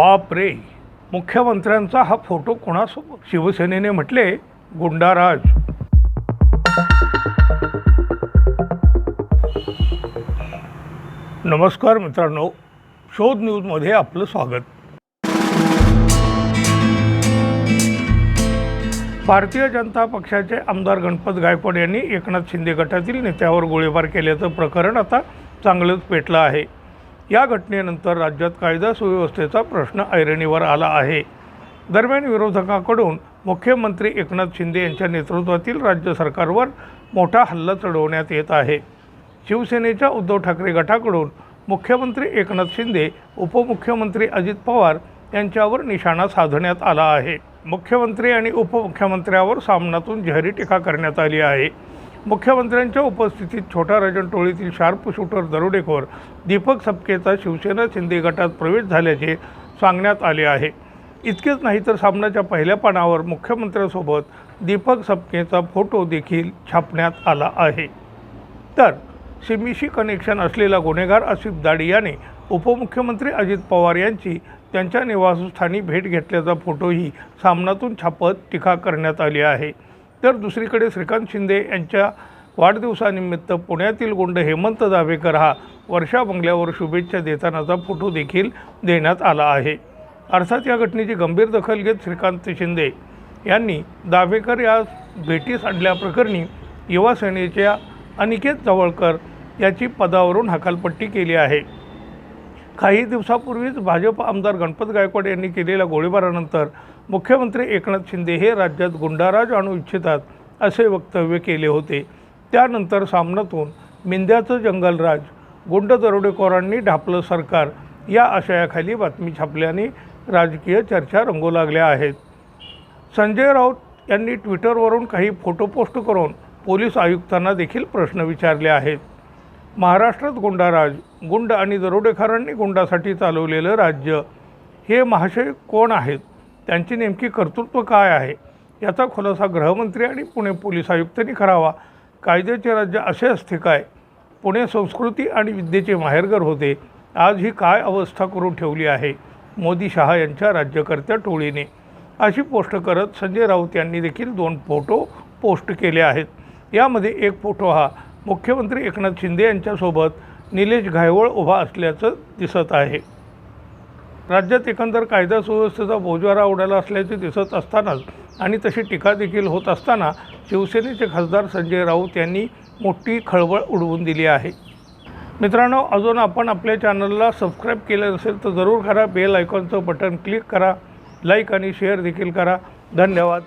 बाप रे मुख्यमंत्र्यांचा हा फोटो कोणासोबत? शिवसेनेने म्हटले गुंडाराज. नमस्कार मित्रांनो शोध न्यूजमध्ये आपलं स्वागत. भारतीय जनता पक्षाचे आमदार गणपत गायकवाड यांनी एकनाथ शिंदे गटातील नेत्यावर गोळीबार केल्याचं प्रकरण आता चांगलंच पेटलं आहे. या घटनेनंतर राज्यात कायदा सुव्यवस्थेचा प्रश्न ऐरणीवर आला आहे. दरम्यान विरोधकांकडून मुख्यमंत्री एकनाथ शिंदे यांच्या नेतृत्वातील राज्य सरकारवर मोठा हल्ला चढवण्यात येत आहे. शिवसेनेच्या उद्धव ठाकरे गटाकडून मुख्यमंत्री एकनाथ शिंदे उपमुख्यमंत्री अजित पवार यांच्यावर निशाणा साधण्यात आला आहे. मुख्यमंत्री आणि उपमुख्यमंत्र्यावर सामनातून जाहीर टीका करण्यात आली आहे. मुख्यमंत्र्यांच्या उपस्थितीत छोटा राजन टोळीतील शार्प शूटर दरोडेखोर दीपक सपकेचा शिवसेना शिंदे गटात प्रवेश झाल्याचे सांगण्यात आले आहे. इतकेच नाही तर सामनाच्या पहिल्या पानावर मुख्यमंत्र्यांसोबत दीपक सपकेचा फोटो देखील छापण्यात आला आहे. तर सिमीशी कनेक्शन असलेला गुन्हेगार आसिफ दाडी याने उपमुख्यमंत्री अजित पवार यांची त्यांच्या निवासस्थानी भेट घेतल्याचा फोटोही सामनातून छापत टीका करण्यात आली आहे. तर दुसरीकडे श्रीकांत शिंदे यांच्या वाढदिवसानिमित्त पुण्यातील गुंड हेमंत दाभेकर हा वर्षा बंगल्यावर शुभेच्छा देतानाचा फोटो देखील देण्यात आला आहे. अर्थात या घटनेची गंभीर दखल घेत श्रीकांत शिंदे यांनी दाभेकर या भेटीस आणल्याप्रकरणी युवासेनेच्या अनिकेत जवळकर याची पदावरून हकालपट्टी केली आहे. काही दिवसापूर्वीच भाजप आमदार गणपत गायकवाड यांनी केलेल्या गोळीबारानंतर मुख्यमंत्री एकनाथ शिंदे हे राज्यात गुंडाराज आणू इच्छितात असे वक्तव्य केले होते. त्यानंतर सामनातून मिंद्याचं जंगलराज गुंड दरोडेखोरांनी ढापलं सरकार या आशयाखाली बातमी छापल्याने राजकीय चर्चा रंगू लागल्या आहेत. संजय राऊत यांनी ट्विटरवरून काही फोटो पोस्ट करून पोलीस आयुक्तांना देखील प्रश्न विचारले आहेत. महाराष्ट्रात गुंडाराज गुंड आणि दरोडेखोरांनी गुंडासाठी चालवलेलं राज्य. हे महाशय कोण आहेत? त्यांची नेमकी कर्तृत्व काय आहे? याचा खुलासा गृहमंत्री आणि पुणे पोलीस आयुक्तांनी करावा. कायद्याचे राज्य असे असते काय? पुणे संस्कृती आणि विद्येचे माहेरघर होते. आज ही काय अवस्था करून ठेवली आहे? मोदी शहा यांच्या राज्यकर्त्या टोळीने. अशी पोस्ट करत संजय राऊत यांनी देखील दोन फोटो पोस्ट केले आहेत. यामध्ये एक फोटो हा मुख्यमंत्री एकनाथ शिंदे यांच्यासोबत निलेश घायवळ उभा असल्याचं दिसत आहे. राज्यात एकंदर कायदा सुव्यवस्थेचा बोजवारा उडाला असल्याचे दिसत असतानाच आणि तशी टीका देखील होत असताना शिवसेनेचे खासदार संजय राऊत यांनी मोठी खळबळ उडवून दिली आहे. मित्रांनो अजून आपण आपल्या चॅनलला सबस्क्राईब केलं नसेल तर जरूर करा बेल आयकॉनचं बटन क्लिक करा लाईक आणि शेअर देखील करा. धन्यवाद.